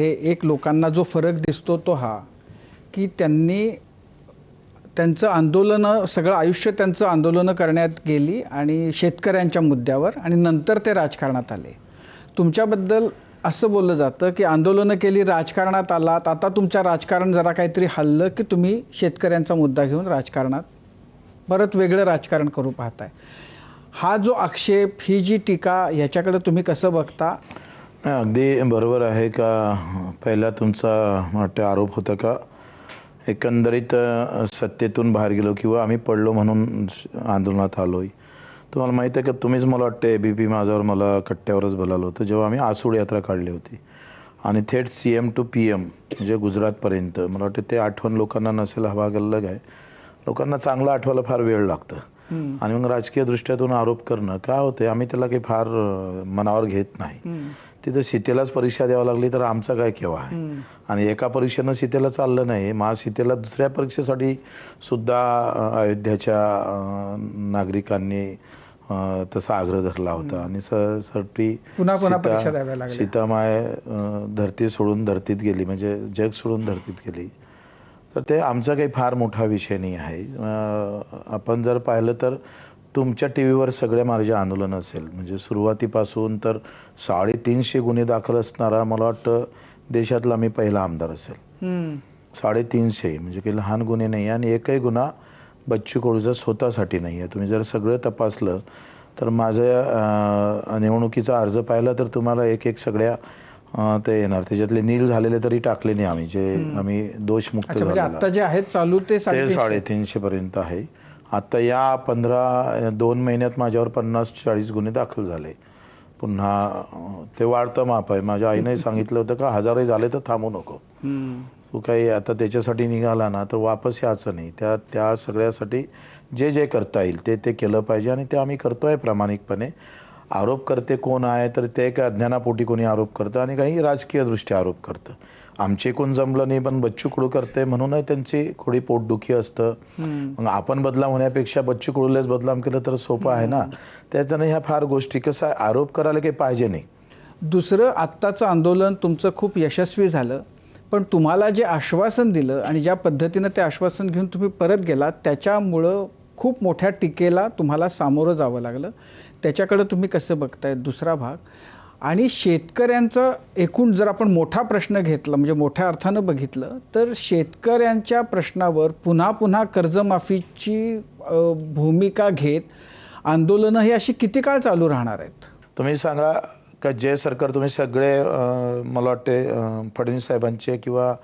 मध्ये एक लोकांना जो फरक दिसतो तो हा की त्यांनी त्यांचं आंदोलनं सगळं आयुष्य त्यांचं आंदोलनं करण्यात गेली आणि शेतकऱ्यांच्या मुद्द्यावर आणि नंतर ते राजकारणात आले. तुमच्याबद्दल असं बोललं जातं की आंदोलनं केली राजकारणात आलात आता तुमच्या राजकारण जरा काहीतरी हल्लं की तुम्ही शेतकऱ्यांचा मुद्दा घेऊन राजकारणात परत वेगळं राजकारण करू पाहताय. हा जो आक्षेप ही जी टीका ह्याच्याकडे तुम्ही कसं बघता? अगदी बरोबर आहे का? पहिला तुमचा वाटतं आरोप होता का? एकंदरीत सत्तेतून बाहेर गेलो किंवा आम्ही पडलो म्हणून आंदोलनात आलोय. तुम्हाला माहिती आहे का? तुम्हीच मला वाटतं ए बी पी माझ्यावर मला कट्ट्यावरच बोलावलं होतं. जेव्हा आम्ही आसूड यात्रा काढली होती. आणि थेट C M to P M म्हणजे गुजरातपर्यंत. मला वाटतं ते आठवण लोकांना नसेल हवा गल्लग आहे. लोकांना चांगलं आठवायला फार वेळ लागतं. आणि मग राजकीय दृष्ट्यातून आरोप करणं काय होते आम्ही त्याला काही फार मनावर घेत नाही. तिथं सीतेलाच परीक्षा द्यावी लागली तर आमचा काय केव्हा आहे. आणि एका परीक्षेनं सीतेला चाललं नाही महासीतेला दुसऱ्या परीक्षेसाठी सुद्धा अयोध्याच्या नागरिकांनी तसा आग्रह धरला होता. आणि सरटी पुन्हा. सीतामाय धरती सोडून धरतीत गेली म्हणजे जग सोडून धरतीत गेली. तर ते आमचा काही फार मोठा विषय नाही आहे. आपण जर पाहिलं तर तुमच्या टी व्हीवर सगळ्या माझे आंदोलन असेल म्हणजे सुरुवातीपासून तर साडेतीनशे गुन्हे दाखल असणारा मला वाटतं देशातला मी पहिला आमदार असेल. साडेतीनशे म्हणजे काही लहान गुन्हे नाही आणि एकही गुन्हा बच्चू कडूचा स्वतःसाठी नाही आहे. तुम्ही जर सगळं तपासलं तर माझ्या निवडणुकीचा अर्ज पाहिला तर तुम्हाला एक एक सगळ्या ते येणार. त्याच्यातले नील झालेले तरी टाकले नाही आम्ही जे आम्ही दोषमुक्त म्हणजे आता जे आहेत चालू ते. साडेतीनशे पर्यंत आहे. आता या पंधरा दोन महिन्यात माझ्यावर पन्नास चाळीस गुन्हे दाखल झाले. पुन्हा ते वाढतं माप आहे. माझ्या आईने सांगितलं होतं का हजारही झाले तर थांबू नको. तू काही आता त्याच्यासाठी निघाला ना तर वापस यायचं नाही. त्या त्या सगळ्यासाठी जे जे करता येईल ते ते केलं पाहिजे आणि ते आम्ही करतोय प्रामाणिकपणे. आरोप करते कोण आहे तर ते काही अज्ञानापोटी कोणी आरोप करतं आणि काही राजकीय दृष्ट्या आरोप करतं. आमचे कोण जमलं नाही पण बच्चू कडू करते म्हणूनही त्यांची थोडी पोटदुखी असतं. मग आपण बदलाम होण्यापेक्षा बच्चू कडूलाच बदलाम केलं तर सोपं आहे ना? त्याच्यानं ह्या फार गोष्टी. कसं आहे आरोप करायला काही पाहिजे नाही. दुसरं आत्ताचं आंदोलन तुमचं खूप यशस्वी झालं. पण तुम्हाला जे आश्वासन दिलं आणि ज्या पद्धतीनं ते आश्वासन घेऊन तुम्ही परत गेलात त्याच्यामुळं खूप मोठ्या टीकेला तुम्हाला सामोरं जावं लागलं. त्याच्याकडं तुम्ही कसं बघताय? दुसरा भाग. आणि शेतकऱ्यांचं एकूण जर आपण मोठा प्रश्न घेतला म्हणजे मोठ्या अर्थानं बघितलं तर शेतकऱ्यांच्या प्रश्नावर पुन्हा पुन्हा कर्जमाफीची भूमिका घेत आंदोलनं ही अशी किती काळ चालू राहणार आहेत? तुम्ही सांगा का जे सरकार तुम्ही सगळे मला वाटते फडणवीस साहेबांचे किंवा